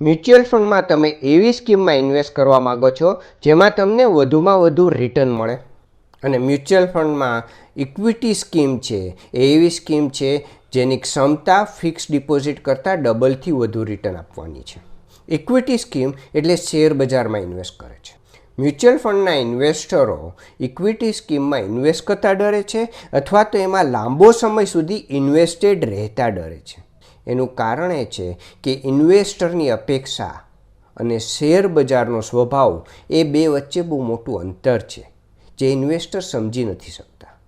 Mutual ફંડમાં તમે એવી સ્કીમમાં ઇન્વેસ્ટ કરવા માગો છો જેમાં તમને વધુમાં વધુ રિટર્ન મળે. અને મ્યુચ્યુઅલ ફંડમાં ઇક્વિટી સ્કીમ છે, એ એવી સ્કીમ છે જેની ક્ષમતા ફિક્સ ડિપોઝિટ કરતાં ડબલથી વધુ રિટર્ન આપવાની છે. ઇક્વિટી સ્કીમ એટલે શેર બજારમાં ઇન્વેસ્ટ કરે છે. મ્યુચ્યુઅલ ફંડના ઇન્વેસ્ટરો ઇક્વિટી સ્કીમમાં ઇન્વેસ્ટ કરતા ડરે છે અથવા તો એમાં લાંબો સમય સુધી ઇન્વેસ્ટેડ રહેતા ડરે છે. એનું કારણ એ છે કે ઇન્વેસ્ટરની અપેક્ષા અને શેર બજારનો સ્વભાવ એ બે વચ્ચે બહુ મોટું અંતર છે, જે ઇન્વેસ્ટર સમજી નથી શકતા.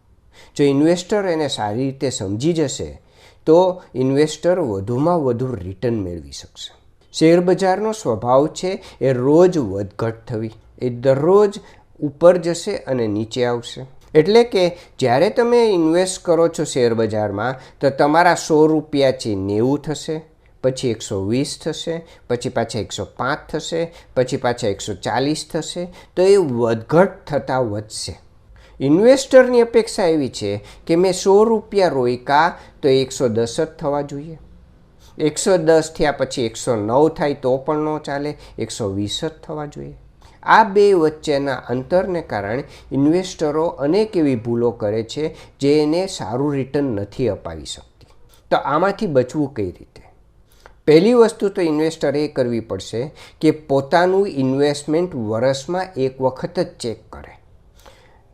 જો ઇન્વેસ્ટર એને સારી રીતે સમજી જશે, તો ઇન્વેસ્ટર વધુમાં વધુ રિટર્ન મેળવી શકશે. શેર બજારનો સ્વભાવ છે એ રોજ વધઘટ થવી. એ દરરોજ ઉપર જશે અને નીચે આવશે. એટલે કે જ્યારે તમે ઇન્વેસ્ટ કરો છો શેર બજારમાં, તો તમારા સો રૂપિયાથી નેવું થશે, પછી એકસો વીસ થશે, પછી પાછા એકસો પાંચ થશે, પછી પાછા એકસો ચાલીસ થશે, તો એ વધઘટ થતાં વધશે. ઇન્વેસ્ટરની અપેક્ષા એવી છે કે મેં સો રૂપિયા રોક્યા તો એકસો દસ જ થવા જોઈએ. એકસો દસ થયા પછી એકસો નવ થાય તો પણ ન ચાલે, એકસો વીસ જ થવા જોઈએ. આ બે વચ્ચેના અંતરને કારણે ઇન્વેસ્ટરો અનેક એવી ભૂલો કરે છે જે એને સારું રિટર્ન નથી અપાવી શકતી. તો આમાંથી બચવું કઈ રીતે? પહેલી વસ્તુ તો ઇન્વેસ્ટરે એ કરવી પડશે કે પોતાનું ઇન્વેસ્ટમેન્ટ વર્ષમાં એક વખત જ ચેક કરે.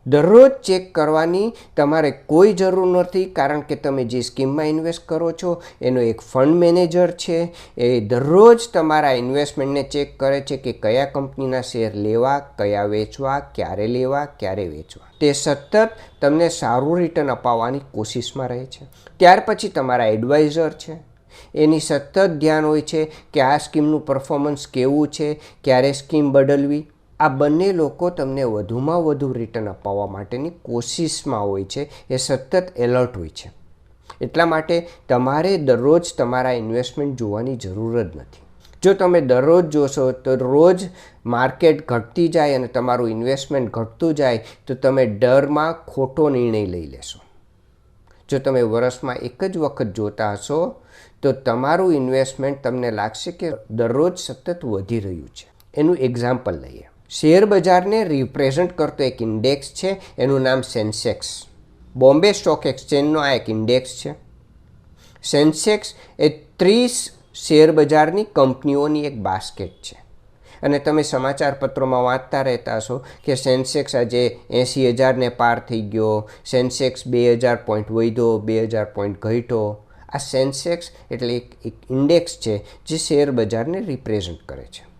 દરરોજ ચેક કરવાની તમારે કોઈ જરૂર નથી, કારણ કે તમે જે સ્કીમમાં ઇન્વેસ્ટ કરો છો, એનો એક ફંડ મેનેજર છે. એ દરરોજ તમારા ઇન્વેસ્ટમેન્ટને ચેક કરે છે કે કયા કંપનીના શેર લેવા, કયા વેચવા, ક્યારે લેવા, ક્યારે વેચવા. તે સતત તમને સારું રિટર્ન અપાવવાની કોશિશમાં રહે છે. ત્યાર પછી તમારા એડવાઇઝર છે. એની સતત ધ્યાન હોય છે કે આ સ્કીમનું પરફોર્મન્સ કેવું છે, ક્યારે સ્કીમ બદલવી આ બંને લોકો તમને વધુમાં વધુ રિટર્ન અપાવવા માટેની કોશિશમાં હોય છે, એ સતત એલર્ટ હોય છે. એટલા માટે તમારે દરરોજ તમારા ઇન્વેસ્ટમેન્ટ જોવાની જરૂર જ નથી. જો તમે દરરોજ જોશો, તો રોજ માર્કેટ ઘટતી જાય અને તમારું ઇન્વેસ્ટમેન્ટ ઘટતું જાય, તો તમે ડરમાં ખોટો નિર્ણય લઈ લેશો. જો તમે વર્ષમાં એક જ વખત જોતા હશો, તો તમારું ઇન્વેસ્ટમેન્ટ તમને લાગશે કે દરરોજ સતત વધી રહ્યું છે. એનું એક્ઝામ્પલ લઈએ. શેર બજારને રિપ્રેઝન્ટ કરતો એક ઇન્ડેક્સ છે, એનું નામ સેન્સેક્સ બોમ્બે સ્ટોક એક્સચેન્જનો આ એક ઇન્ડેક્સ છે. સેન્સેક્સ એ ત્રીસ શેર બજારની કંપનીઓની એક બાસ્કેટ છે. અને તમે સમાચાર પત્રોમાં વાંચતા રહેતા હશો કે સેન્સેક્સ આજે એંસી હજારને પાર થઈ ગયો સેન્સેક્સ બે હજાર પોઈન્ટ વધ્યો, બે હજાર પોઈન્ટ ઘટ્યો. આ સેન્સેક્સ એટલે એક ઇન્ડેક્સ છે જે શેર બજારને રિપ્રેઝન્ટ કરે છે.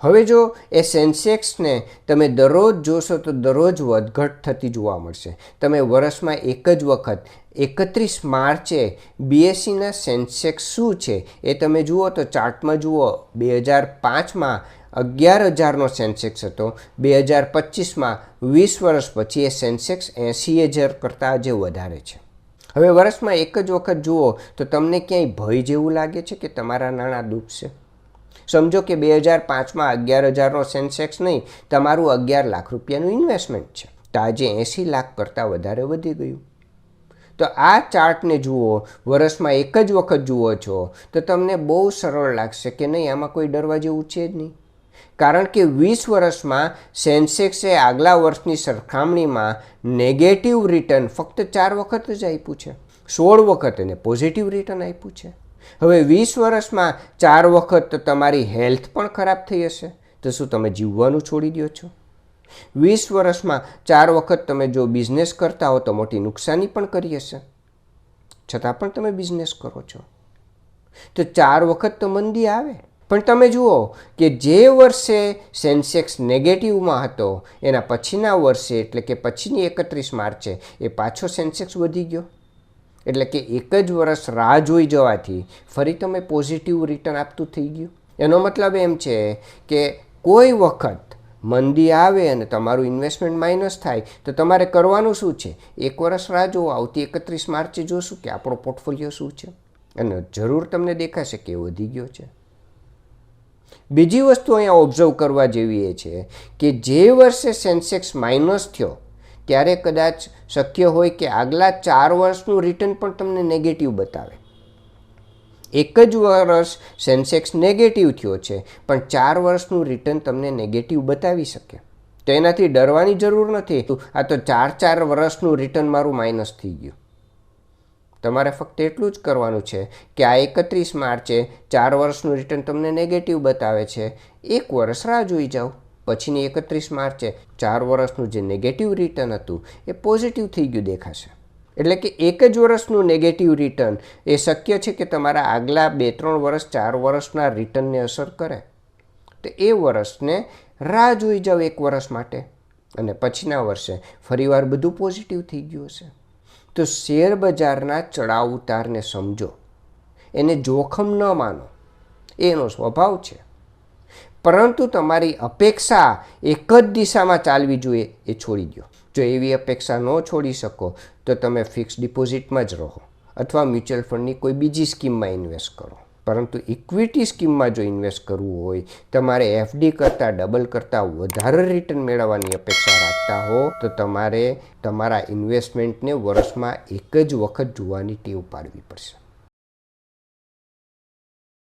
હવે જો એ સેન્સેક્સને તમે દરરોજ જોશો તો દરરોજ વધઘટ થતી જોવા મળશે. તમે વર્ષમાં એક જ વખત, એકત્રીસ માર્ચે બીએસસીના સેન્સેક્સ શું છે એ તમે જુઓ તો ચાર્ટમાં જુઓ, બે હજાર પાંચમાં અગિયાર હજારનો સેન્સેક્સ હતો, બે હજાર પચીસમાં વીસ વર્ષ પછી એ સેન્સેક્સ એંસી હજાર કરતાં આજે વધારે છે. હવે વર્ષમાં એક જ વખત જુઓ તો તમને ક્યાંય ભય જેવું લાગે છે કે તમારા નાણાં ડૂબશે? સમજો કે બે હજાર પાંચમાં અગિયાર હજારનો સેન્સેક્સ નહીં, તમારું અગિયાર લાખ રૂપિયાનું ઇન્વેસ્ટમેન્ટ છે. તો આજે એંસી લાખ કરતાં વધારે વધી ગયું. તો આ ચાર્ટને જુઓ વર્ષમાં એક જ વખત જુઓ છો, તો તમને બહુ સરળ લાગશે કે નહીં, આમાં કોઈ ડરવા જેવું છે જ નહીં. કારણ કે વીસ વર્ષમાં સેન્સેક્સે આગલા વર્ષની સરખામણીમાં નેગેટિવ રિટર્ન ફક્ત ચાર વખત જ આપ્યું છે. સોળ વખત એને પોઝિટિવ રિટર્ન આપ્યું છે. હવે વીસ વર્ષમાં ચાર વખત તો તમારી હેલ્થ પણ ખરાબ થઈ હશે. તો શું તમે જીવવાનું છોડી દો છો? વીસ વર્ષમાં ચાર વખત તમે જો બિઝનેસ કરતા હો તો મોટી નુકસાની પણ કરી હશે. છતાં પણ તમે બિઝનેસ કરો છો. તો ચાર વખત તો મંદી આવે. પણ તમે જુઓ કે જે વર્ષે સેન્સેક્સ નેગેટિવમાં હતો, એના પછીના વર્ષે એટલે કે પછીની એકત્રીસ માર્ચે એ પાછો સેન્સેક્સ વધી ગયો. એટલે કે એક જ વર્ષ રાહ જોઈ જવાથી ફરી તમે પોઝિટિવ રિટર્ન આપતું થઈ ગયું? એનો મતલબ એમ છે કે કોઈ વખત મંદી આવે અને તમારું ઇન્વેસ્ટમેન્ટ માઇનસ થાય, તો તમારે કરવાનું શું છે? એક વર્ષ રાહ જોવો, આવતી એકત્રીસ માર્ચે જોશું કે આપણો પોર્ટફોલિયો શું છે? અને જરૂર તમને દેખાશે કે વધી ગયો છે. બીજી વસ્તુ અહીંયા ઓબ્ઝર્વ કરવા જેવી એ છે કે જે વર્ષે સેન્સેક્સ માઇનસ થયો ત્યારે કદાચ શક્ય હોય કે આગલા ચાર વર્ષનું રિટર્ન પણ તમને નેગેટિવ બતાવે. એક જ વર્ષ સેન્સેક્સ નેગેટિવ થયો છે, પણ ચાર વર્ષનું રિટર્ન તમને નેગેટિવ બતાવી શકે. તો એનાથી ડરવાની જરૂર નથી. આ તો ચાર ચાર વર્ષનું રિટર્ન મારું માઇનસ થઈ ગયું. તમારે ફક્ત એટલું જ કરવાનું છે કે આ એકત્રીસ માર્ચે ચાર વર્ષનું રિટર્ન તમને નેગેટિવ બતાવે છે. એક વર્ષ રાહ જોઈ જાઓ. પછીની એકત્રીસ માર્ચે ચાર વર્ષનું જે નેગેટિવ રિટર્ન હતું, એ પોઝિટિવ થઈ ગયું દેખાશે. એટલે કે એક જ વર્ષનું નેગેટિવ રિટર્ન એ શક્ય છે કે તમારા આગલા બે, ત્રણ વર્ષ, ચાર વર્ષના રિટર્નને અસર કરે? તો એ વર્ષને રાહ જોઈ જાઓ એક વર્ષ માટે. અને પછીના વર્ષે ફરીવાર બધું પોઝિટિવ થઈ ગયું હશે. તો શેર બજારના ચડાવ ઉતારને સમજો. એને જોખમ ન માનો. એનો સ્વભાવ છે. પરંતુ તમારી અપેક્ષા એક જ દિશામાં ચાલવી જોઈએ, એ છોડી દો જો એવી અપેક્ષા ન છોડી શકો, તો તમે ફિક્સ ડિપોઝિટમાં જ રહો અથવા મ્યુચ્યુઅલ ફંડની કોઈ બીજી સ્કીમમાં ઇન્વેસ્ટ કરો. પરંતુ ઇક્વિટી સ્કીમમાં જો ઇન્વેસ્ટ કરવું હોય, તમારે એફડી કરતાં, ડબલ કરતાં વધારે રિટર્ન મેળવવાની અપેક્ષા રાખતા હો, તો તમારે તમારા ઇન્વેસ્ટમેન્ટને વર્ષમાં એક જ વખત જોવાની ટેવ પાડવી પડશે.